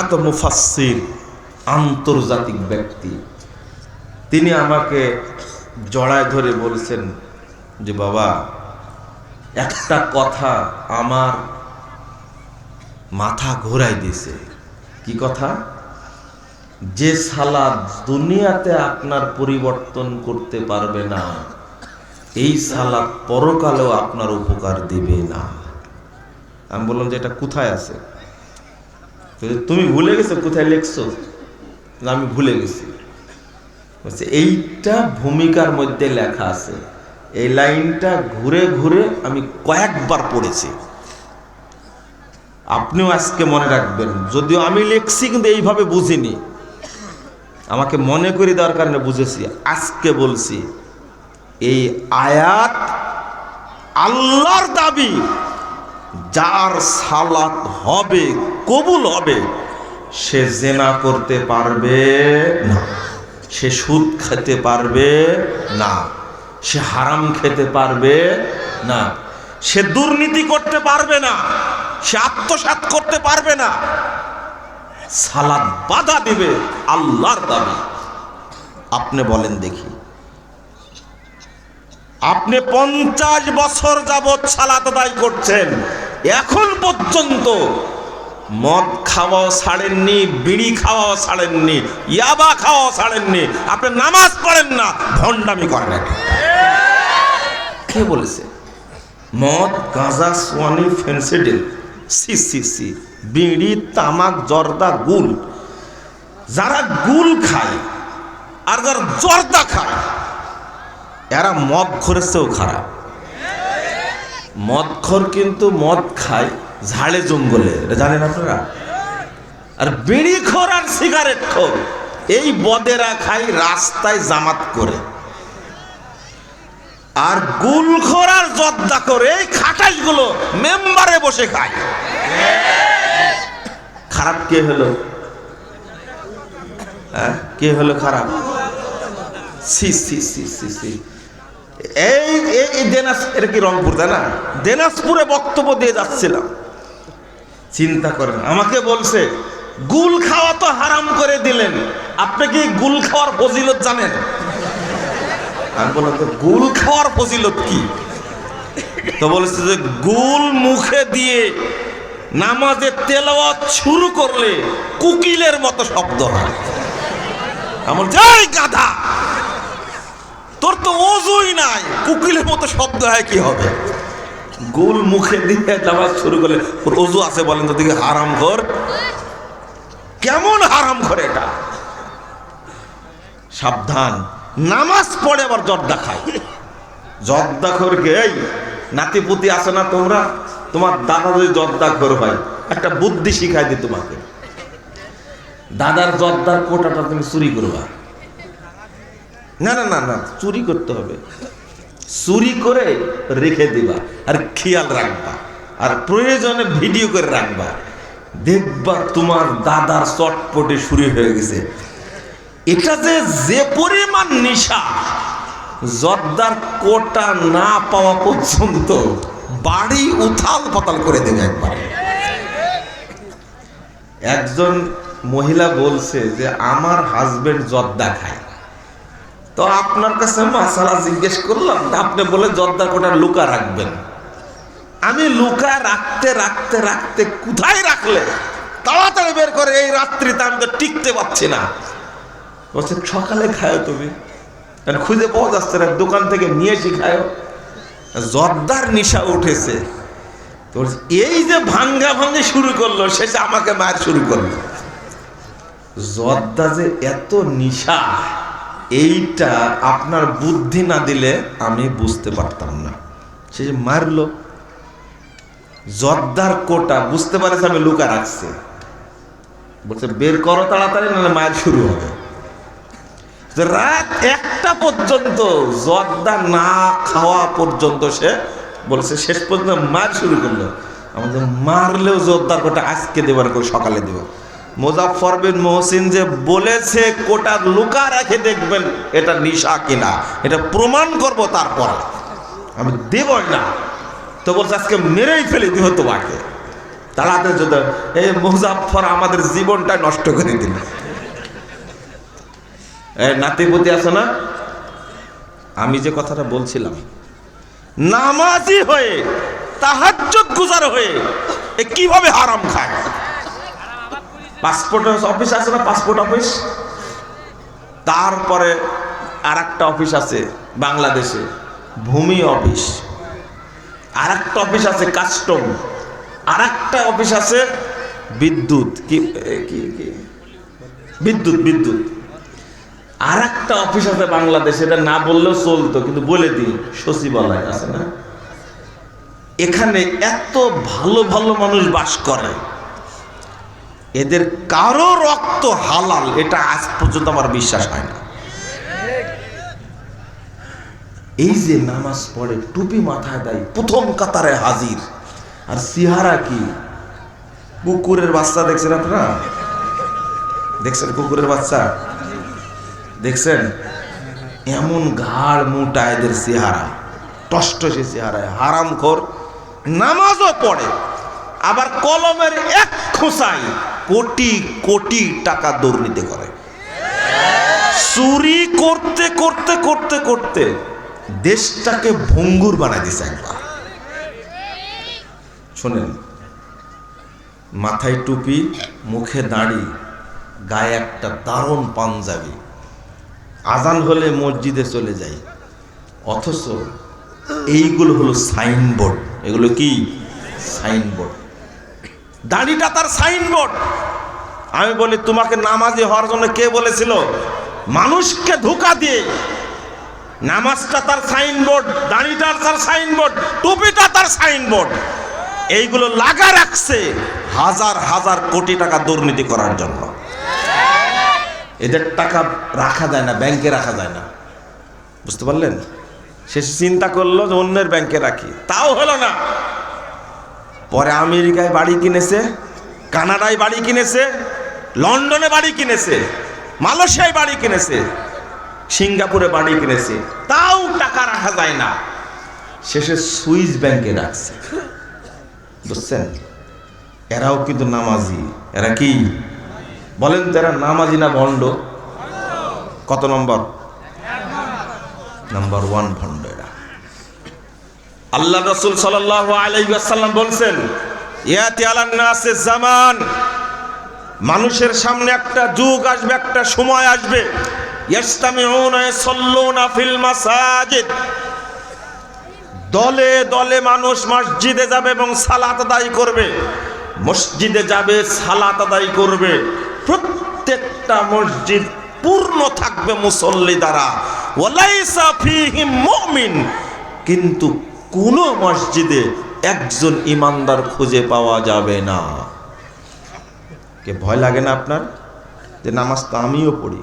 বিখ্যাত মুফাসির আন্তর্জাতিক ব্যক্তি। তিনি আমাকে জড়ায় ধরে বলছেন যে, বাবা, একটা কথা আমার মাথা ঘোরাই দিছে কি কথা? যে সালাদ দুনিয়াতে আপনার পরিবর্তন করতে পারবে না, এই সালাদ পরকালেও আপনার উপকার দিবে না। আমি বললাম যে, এটা কোথায় আছে? তুমি ভুলে গেছো, কোথায় লিখছো? আমি ভুলে গেছি। বলছে, এইটা ভূমিকার মধ্যে লেখা আছে। এই লাইনটা ঘুরে ঘুরে আমি কয়েকবার পড়েছি। আপনিও আজকে মনে রাখবেন। যদিও আমি লিখছি, কিন্তু এইভাবে বুঝিনি। আমাকে মনে করে দেওয়ার কারণে বুঝেছি। আজকে বলছি, এই আয়াত আল্লাহর দাবি। যার সালাত হবে, কবুল হবে, সে জেনা করতে পারবে না। সে সুদ খেতে পারবে না। সে হারাম খেতে পারবে না। সে দুর্নীতি করতে পারবে না। সে আত্মসাৎ করতে পারবে না। সালাদ বাধা দিবে আল্লাহর দাবি। আপনি বলেন দেখি। আপনি পঞ্চাশ বছর যাবৎ সালাত আদায় করছেন। এখন পর্যন্ত মদ খাওয়াও ছাড়েননি, বিড়ি খাওয়াও ছাড়েননি, ইয়াবা খাওয়াও ছাড়েননি। আপনি নামাজ পড়েন না, ভণ্ডামি করেন। কে বলেছে? মদ, গাঁজা, সোয়ানি, ফেন্সিডিল, সি সি সি, বিড়ি, তামাক, জর্দা গুল যারা গুল খায় আর যারা জর্দা খায় এরা মদ খরেছেও খারাপ। মদখর কিন্তু মদ খায় ঝাড়ে জঙ্গলে। জানেন আপনারা? আর বিড়ি খোর আর সিগারেট খোর, এই বদেরা খায় রাস্তায় জামাত করে। আর গুলখোর আর জর্দা করে, এই খাটাইগুলো মেম্বারে বসে খায়। খারাপ কে হলো? হ্যাঁ? কে হলো খারাপ? C C C C C. এই এই দেনাস, এটা কি রংপুর, তাই না? দেনাসপুরে বক্তব্য দিয়ে যাচ্ছিলাম। চিন্তা করেন, আমাকে বলছে, গুল খাওয়া তো হারাম করে দিলেন। আপনি কি গুল খাওয়ার ফজিলত জানেন? আমি বললাম, তো গুল খাওয়ার ফজিলত কি? তো বলেছে যে, গুল মুখে দিয়ে নামাজে তেলাওয়াত শুরু করলে কুকিলের মতো শব্দ হয়। আমার যাই গাধা! তোর তো ওজুই নাই। কুকিলের মতো শব্দ হয় কি হবে? গোল মুখে দিয়ে নামাজ শুরু করলে ওর অজু আছে বলেন তো দিকে হারাম ঘর? কেমন হারাম ঘর এটা? সাবধান, নামাজ পড়ে আবার জর্দা খায়। জর্দা খোরকে এই, নাতিপুতি আছে না তোমরা? তোমার দাদা যদি জর্দা খোর হয়, একটা বুদ্ধি শিখাই দি তোমাকে। দাদার জর্দার কোটাটা তুমি চুরি করবা। না না না না, চুরি করতে হবে। চুরি করে রেখে দিবা আর খেয়াল রাখবা আর প্রয়োজনে ভিডিও করে রাখবা। দেখবা তোমার দাদার চটপটে শুরু হয়ে গেছে। এটা যে যে পরিমাণ নিশা, জর্দার কোটা না পাওয়া পর্যন্ত বাড়ি উথাল পাতাল করে দেবে একবার। একজন মহিলা বলছে যে, আমার হাজবেন্ড জর্দা খায়। তো আপনার কাছে মাসালা জিজ্ঞেস করলাম আপনি বলে জর্দা কোটা লুকা রাখবেন। আমি লুকা রাখতে রাখতে রাখতে কোথায় রাখলে? তাড়াতাড়ি বের করে এই রাত্রিতে আমি তো টিকতে পারছি না। বলছে সকালে খায় তুমি। খুঁজে পাওয়া যাচ্ছে না দোকান থেকে নিয়ে এসে খায়। জর্দার নিশা উঠেছে। তো বলছে, এই যে ভাঙ্গা ভাঙ্গে শুরু করল শেষে আমাকে মার শুরু করল। জর্দা যে এত নিশা। এইটা আপনার বুদ্ধি না দিলে আমি বুঝতে পারতাম না। সে যে মারলো, জর্দার কোটা, বুঝতে পারেছে আমি লুকা রাখছি। বলছে, বের করো তাড়াতাড়ি, নাহলে মায়ের শুরু হবে। রাত একটা পর্যন্ত জর্দা না খাওয়া পর্যন্ত সে বলছে, শেষ পর্যন্ত মার শুরু করল। আমাদের মারলেও জোরদার কোটা আজকে দেবার করে সকালে দেব। মোজাফর বিন মহসিন যে বলেছে, কোটা লুকা রেখে দেখবেন, এটা নিশা কিনা। এটা প্রমাণ করব তারপর। আমি দেবই না। তো বলছে, আজকে মেরেই ফেলে, দিব তোমাকে। তাড়াতাড়ি যদি, এই মুজাফর আমাদের জীবনটা নষ্ট করে দিল। নাতিপতি আছে না? আমি যে কথাটা বলছিলাম, নামাজি হয়ে, তাহাজ্জুদ গুজার হয়ে, এ কীভাবে হারাম খায়? পাসপোর্ট অফিস আছে না পাসপোর্ট অফিস তারপরে আর অফিস আছে বাংলাদেশে, ভূমি অফিস আর একটা অফিস আছে কাস্টম আর একটা অফিস আছে বিদ্যুৎ। কি বিদ্যুৎ বিদ্যুৎ। আর একটা অফিস আছে বাংলাদেশে, এটা না বললেও চলতো, কিন্তু বলে দিই, সচিবালয় আছে না? এখানে এত ভালো ভালো মানুষ বাস করে। এদের কারও রক্ত হালাল, এটা আজ পর্যন্ত আমার বিশ্বাস হয় না। এই যে নামাজ পড়ে, টুপি মাথায় দেয়, প্রথম কাতারে হাজির। আর সিহারা কি? কুকুরের বাচ্চা দেখছেন আপনারা? দেখছেন কুকুরের বাচ্চা? দেখছেন? এমন ঘাড় মোটা এদের চেহারা টষ্ট সে চেহারায় হারাম খোর নামাজও পড়ে, আবার কলমের এক খোসাই কোটি কোটি টাকা দুর্নীতি করে। চুরি করতে করতে করতে করতে দেশটাকে ভঙ্গুর বানাই দিছে একবার। শোনেন, মাথায় টুপি, মুখে দাড়ি, গায়ে একটা দারুণ পাঞ্জাবি। আজান হলে মসজিদে চলে যাই। অথচ এইগুলো হলো সাইনবোর্ড। এগুলো কি? সাইনবোর্ড। দাড়িটা তার সাইনবোর্ড। আমি বলি, তোমাকে নামাজি হওয়ার জন্য কে বলেছিল? মানুষকে ধোকা দিয়ে নামাজটা তার সাইনবোর্ড, দাড়িটা তার সাইনবোর্ড, টুপিটা তার সাইনবোর্ড। এইগুলো লাগা রাখছে হাজার হাজার কোটি টাকা দুর্নীতি করার জন্য। এদের টাকা রাখা যায় না, ব্যাংকে রাখা যায় না। বুঝতে পারলেন? সে চিন্তা করল যে অন্যের ব্যাংকে রাখি। তাও হলো না। পরে আমেরিকায় বাড়ি কিনেছে, কানাডায় বাড়ি কিনেছে, লন্ডনে বাড়ি কিনেছে, মালয়েশিয়ায় বাড়ি কিনেছে, সিঙ্গাপুরে বাড়ি কিনেছে। তাও টাকা রাখা যায় না। শেষে সুইস ব্যাংকে রাখছে। বুঝছেন? এরাও কিন্তু নামাজি। এরা কি? বলেন তো এরা নামাজি না ভণ্ড? কত নম্বর? নাম্বার ওয়ান ভণ্ড আল্লাহ রসুল সাল্লাম বলছেন ইয়াতি জামান, মানুষের সামনে একটা যুগ আসবে, একটা সময় আসবে। দলে দলে মানুষ মসজিদে যাবে এবং সালাত আদায় করবে। মসজিদে যাবে, সালাত আদায় করবে। প্রত্যেকটা মসজিদ পূর্ণ থাকবে মুসল্লি দ্বারা। কিন্তু কোন মসজিদে একজন ইমানদার খুঁজে পাওয়া যাবে না। কে ভয় লাগে না আপনার? যে নামাজ তো আমিও পড়ি।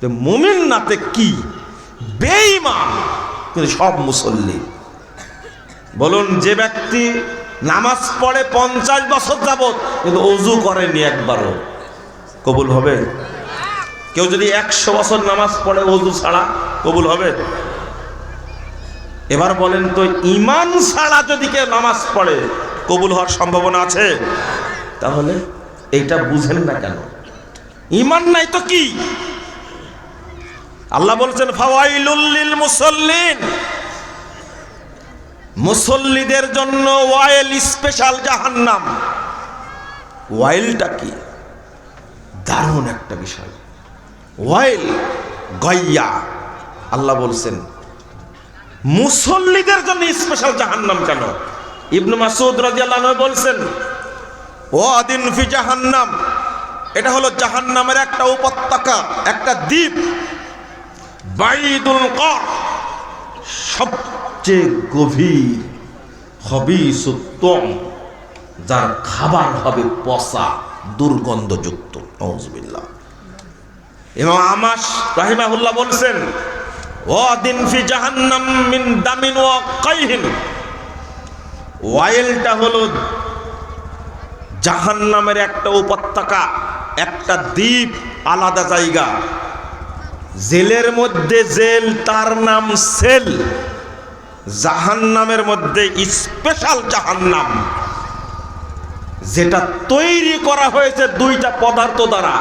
তো মুমিন নাতে কি? বেঈমান। কিন্তু সব মুসল্লি। বলুন, যে ব্যক্তি নামাজ পড়ে পঞ্চাশ বছর যাবত কিন্তু অজু করেনি একবারও, কবুল হবে? কেউ যদি একশো বছর নামাজ পড়ে অজু ছাড়া, কবুল হবে? এবার বলেন তো ইমান ছাড়া যদি কেউ নামাজ পড়ে, কবুল হওয়ার সম্ভাবনা আছে? তাহলে এইটা বুঝেন না কেন? ইমান নাই তো কি? আল্লাহ বলছেন, ফাওয়াইলুল মুসল্লিন। মুসল্লিদের জন্য ওয়াইল স্পেশাল জাহান্নাম। ওয়াইলটা কি? দারুণ একটা বিষয়। ওয়াইল গইয়া। আল্লাহ বলছেন মুসল্লিদের জন্য স্পেশাল জাহান্নাম কেন? ইবনু মাসুদ রাদিয়াল্লাহু আনহু বলছেন ও আদিন ফি জাহান্নাম, এটা হলো জাহান্নামের একটা উপত্যকা, একটা দ্বীপ। বাইদুল কর সবচেয়ে গভীর হবি সুত্তম যার খাবার হবে পচা, দুর্গন্ধযুক্ত। নওজবিল্লাহ এবং আমাস রাহিমাহুল্লাহ বলছেন মিন দামিন ও কাইহিন। ওয়াইলটা হলো জাহান্নামের একটা উপত্যকা, একটা দ্বীপ, আলাদা জায়গা। জেলের মধ্যে জেল, তার নাম সেল। জাহান্নামের মধ্যে স্পেশাল জাহান্নাম। যেটা তৈরি করা হয়েছে দুইটা পদার্থ দ্বারা।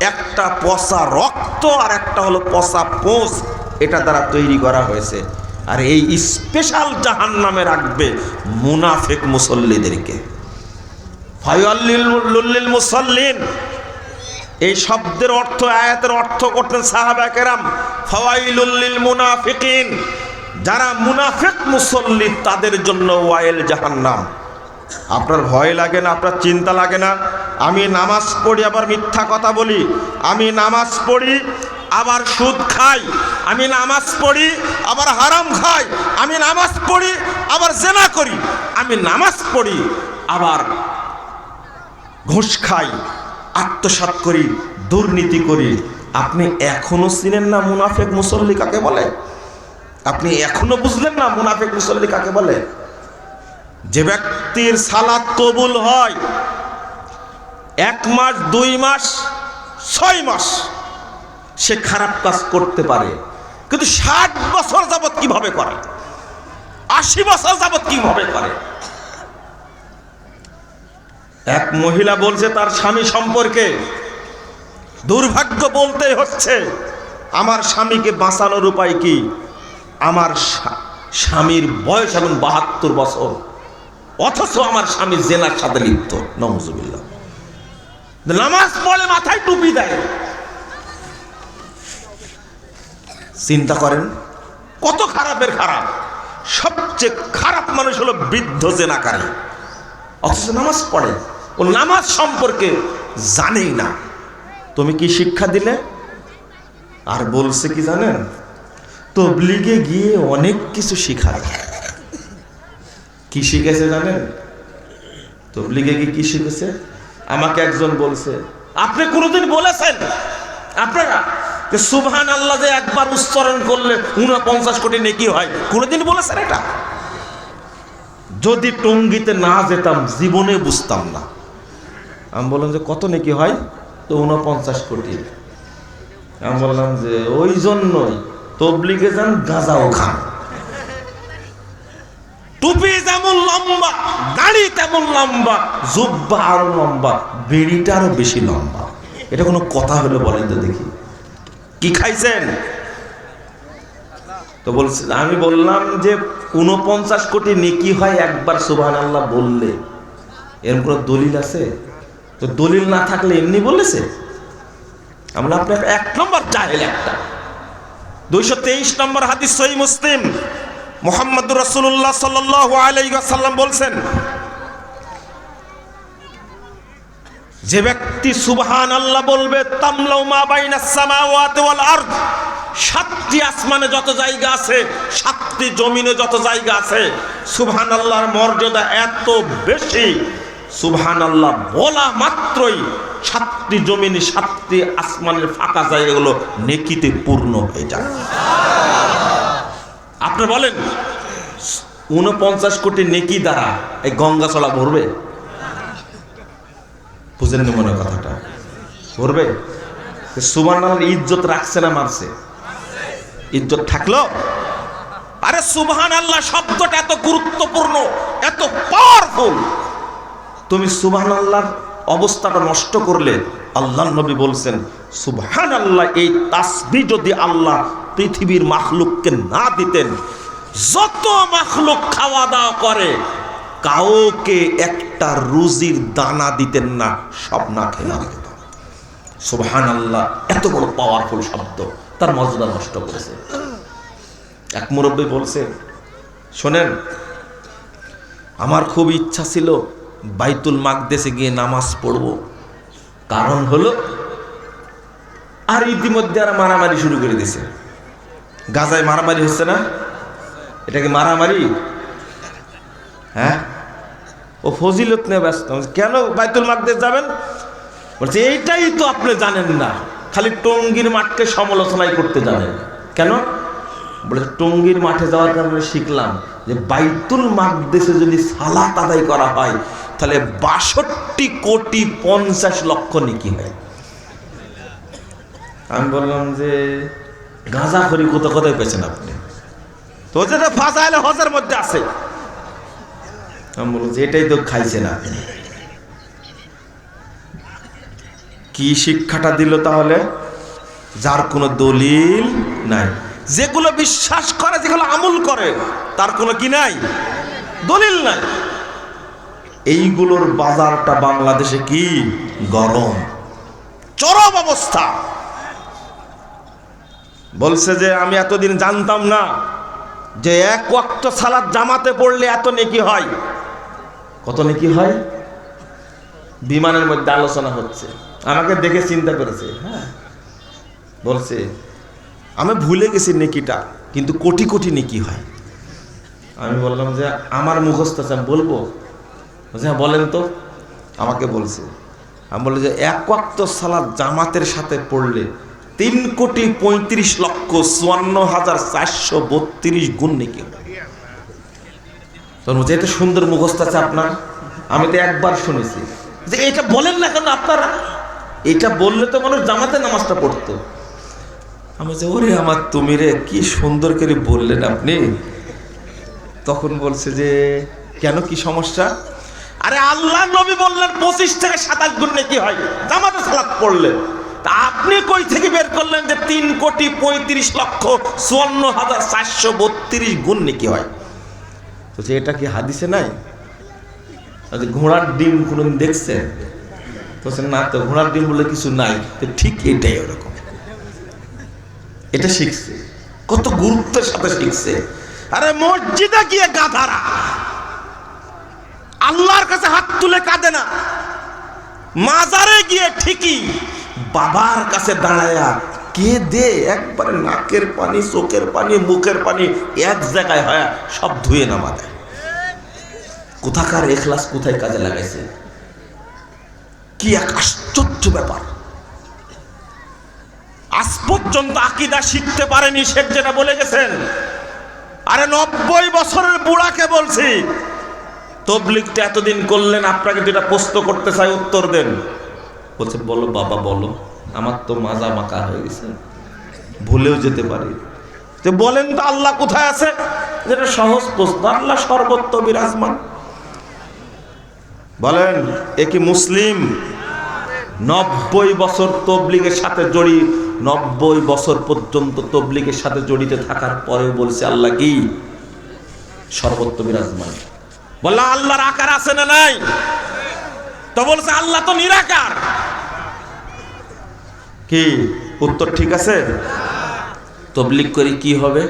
একটা পচা রক্ত আর একটা হলো পচা পোষ এটা দ্বারা তৈরি করা হয়েছে। আর এই স্পেশাল জাহান নামে রাখবে মুনাফেক মুসল্লিদেরকে। ফাইয়াল্লিল মুসল্লিন। এই শব্দের অর্থ, আয়াতের অর্থ করতেন সাহাবা কেরাম। ফাওয়াইলুল্লিল মুনাফিকিন। যারা মুনাফিক মুসল্লি, তাদের জন্য ওয়াইল জাহান্নাম। আপনার ভয় লাগে না, আপনার চিন্তা লাগে না। আমি নামাজ পড়ি, আবার মিথ্যা কথা বলি। আমি নামাজ পড়ি আবার সুদ খাই, আমি নামাজ পড়ি, আবার হারাম খাই, আমি নামাজ পড়ি, আবার জেনা করি, আমি নামাজ পড়ি, আবার ঘুষ খাই, আত্মসাৎ করি, দুর্নীতি করি। আপনি এখনও চিনেন না মুনাফেক মুসল্লি কাকে বলে? আপনি এখনও বুঝলেন না মুনাফেক মুসল্লি কাকে বলে? যে ব্যক্তির সালাদ কবুল হয়, এক মাস, দুই মাস, ছয় মাস সে খারাপ কাজ করতে পারে। কিন্তু ষাট বছর যাবৎ কীভাবে করে? আশি বছর যাবৎ কীভাবে করে? এক মহিলা বলছে, তার স্বামী সম্পর্কে দুর্ভাগ্য বলতে হচ্ছে, আমার স্বামীকে বাঁচানোর উপায় কি? আমার স্বামীর বয়স এখন বাহাত্তর বছর, অথচ আমার স্বামী জেনার সাথে লিপ্ত। নমজুবিল্লাহ নামাজ পড়ে মাথায় টুপি দেয়। চিন্তা করেন। কত খারাপের খারাপ। সবচেয়ে খারাপ মানুষ হলো বৃদ্ধ জেনাকারী। অথচ নামাজ পড়ে। ও নামাজ সম্পর্কে জানেই না। তুমি কি শিক্ষা দিলে? আর বলছে কি জানেন? তবলিগে গিয়ে অনেক কিছু শিখায় কি শিখেছে জানেন? তবলিগে গিয়ে কি শিখেছে? আমাকে একজন বলছে, আপনি কোনোদিন বলেছেন? আপনারা যে সুবহান আল্লাহ যে একবার উচ্চারণ করলে উনপঞ্চাশ কোটি নেকি হয়। কোনোদিন বলেছেন এটা? যদি টঙ্গিতে না যেতাম, জীবনে বুঝতাম না। আমি বললাম যে, কত নাকি হয়? তো উনপঞ্চাশ কোটি। আমি বললাম যে, ওই জন্যই তবলিগে যান গাঁজাও খান টুপি যেমন লম্বা দাড়ি তেমন লম্বা, জুব্বা আরও লম্বা, বেড়িটা আরও বেশি লম্বা। এটা কোনো কথা হলে বলেন তো দেখি। কি খাইছেন? তো বলছে, আমি বললাম যে উনপঞ্চাশ কোটি নেকি হয় একবার সুবহান আল্লাহ বললে। এরকম কোনো দলিল আছে? তো দলিল না থাকলে এমনি বলেছে? আমরা আপনার এক নম্বর জাহেল একটা। দুইশো তেইশ নম্বর হাদিস সহি মুসলিম। মোহাম্মদ রসুল্লাহ সাল্লাহ আলাইসাল্লাম বলছেন যে ব্যক্তি সুবহান আল্লাহ বলবে, তামলাউ মা বাইনা সামাওয়াতি ওয়াল আরদ সাতটি আসমানে যত জায়গা আছে, সাতটি জমিনে যত জায়গা আছে সুবহান আল্লাহর মর্যাদা এত বেশি সুবহান আল্লাহ বলা মাত্রই সাতটি জমিনে, সাতটি আসমানের ফাঁকা জায়গাগুলো নেকিতে পূর্ণ হয়ে যায়। আপনি বলেন, উনপঞ্চাশ কোটি নেকি দ্বারা এই গঙ্গা চলা ভরবে? বুঝেন নি মনে কথাটা। ভরবে সুবান ইজ্জত রাখছে না মারছে। ইজ্জত থাকল? আরে সুবহান আল্লাহ শব্দটা এত গুরুত্বপূর্ণ, এত পাওয়ারফুল তুমি সুবহান আল্লাহর অবস্থাটা নষ্ট করলে আল্লাহ নবী বলছেন, সুবহান আল্লাহ, এই তাসবি যদি আল্লাহ পৃথিবীর মাখলুককে না দিতেন, যত মাখলুক খাওয়া দাওয়া করে কাউকে একটা রুজির দানা দিতেন না, সব না খেয়ে সুবহান আল্লাহ এত বড় পাওয়ারফুল শব্দ, তার মর্যাদা নষ্ট করেছে। এক মুরব্বী বলছে, শোনেন, আমার খুব ইচ্ছা ছিল বাইতুল মাকদেশে গিয়ে নামাজ পড়ব। কারণ হলো, আর ইতিমধ্যে আর মারামারি শুরু করে দিছে গাজায় মারামারি হচ্ছে না? এটা কি মারামারি? হ্যাঁ? ও ফজিলত নিয়ে ব্যস্ত। কেন বাইতুল মাকদেশ যাবেন? বলছে, এইটাই তো আপনি জানেন না। খালি টঙ্গির মাঠকে সমালোচনাই করতে জানেন। কেন? বলে টঙ্গির মাঠে যাওয়ার কারণে শিখলাম যে বাইতুল মাকদেশে যদি সালাত আদায় করা হয়, তাহলে বাষট্টি কোটি পঞ্চাশ লক্ষ নিকি হয়। আমি বললাম যে গাঁজা খড়ি কোথাও কোথায় পেয়েছেন আপনি? তো যেটা ফাঁসাইলে হজের মধ্যে আছে। আমি বললাম যে এটাই তো খাইছেন আপনি। কি শিক্ষাটা দিল তাহলে? যার কোনো দলিল নাই। যেগুলো বিশ্বাস করে, যেগুলো আমল করে, তার কোনো কি নাই? দলিল নাই। এইগুলোর বাজারটা বাংলাদেশে কি? গরম। চরম অবস্থা। বলছে যে, আমি এতদিন জানতাম না যে এক ওয়াক্ত সালাদ জামাতে পড়লে এত নেকি হয়। কত নাকি হয়? বিমানের মধ্যে আলোচনা হচ্ছে। আমাকে দেখে চিন্তা করেছে হ্যাঁ। বলছে, আমি ভুলে গেছি নেকিটা, কিন্তু কোটি কোটি নেকি হয়। আমি বললাম যে, আমার মুখস্থ আছে, আমি বলব? হ্যাঁ বলেন তো। আমাকে বলছে, আমি বললাম যে, এক ওয়াক্ত সালাদ জামাতের সাথে পড়লে তিন কোটি পঁয়ত্রিশ লক্ষ চুয়ান্ন হাজার চারশো বত্রিশ গুণ নাকি তোর বলছে এত সুন্দর মুখস্থ আছে আপনার। আমি তো একবার শুনেছি। যে এটা বলেন না কেন আপনারা? এটা বললে তো মানুষ জামাতে নামাজটা পড়তো। আমি যে, ওরে আমার তুমি রে, কি সুন্দর করে বললেন আপনি। তখন বলছে যে, কেন, কি সমস্যা? আরে আল্লাহ নবী বললেন, পঁচিশ থেকে সাতাশ গুণ নাকি হয়। জামাতে সালাত পড়লে তা আপনি কই থেকে বের করলেন যে তিন কোটি পঁয়ত্রিশ লক্ষ চুয়ান্ন হাজার চারশো বত্রিশ গুণ নাকি হয়? তো এটা কি হাদিসে নাই? আচ্ছা, ঘোড়ার ডিম কোনোদিন দেখছে তো না তো ঘোড়ার ডিম বলে কিছু নাই তো ঠিক এটাই ওরকম। এটা শিখছে। কত গুরুত্বের সাথে শিখছে। আরে মসজিদে গিয়ে গাধারা। আল্লাহর কাছে হাত তুলে কাঁদে না। মাজারে গিয়ে ঠিকই বাবার কাছে দাঁড়ায়া কে দে? একবারে নাকের পানি, চোখের পানি, মুখের পানি এক জায়গায় হয়, সব ধুয়ে নামা দেয়। কোথাকার এখলাস কোথায় কাজে লাগাইছে? কি এক আশ্চর্য ব্যাপার। আজ পর্যন্ত আকিদা শিখতে পারেনি শেখ যেটা বলে গেছেন। আরে নব্বই বছরের বুড়াকে বলছি। তবলিগটা এতদিন করলেন, আপনাকে যেটা প্রশ্ন করতে চাই উত্তর দেন। বলছে, বলো বাবা, বলো। আমার তো মাজা মাকা হয়ে গেছে। ভুলেও যেতে পারি। তো বলেন তো আল্লাহ কোথায় আছে? যেটা সহজ প্রশ্ন। আল্লাহ সর্বত্র বিরাজমান। বলেন, এ কি মুসলিম? নব্বই বছর তবলিগের সাথে জড়ি নব্বই বছর পর্যন্ত তবলিগের সাথে জড়িত থাকার পরেও বলছে আল্লাহ কি? সর্বত্র বিরাজমান। বললা আল্লাহর আকার আছে না নাই? তো বলছে, আল্লাহ তো নিরাকার। কি উত্তর ঠিক আছে? তবলিক করি কি হবে?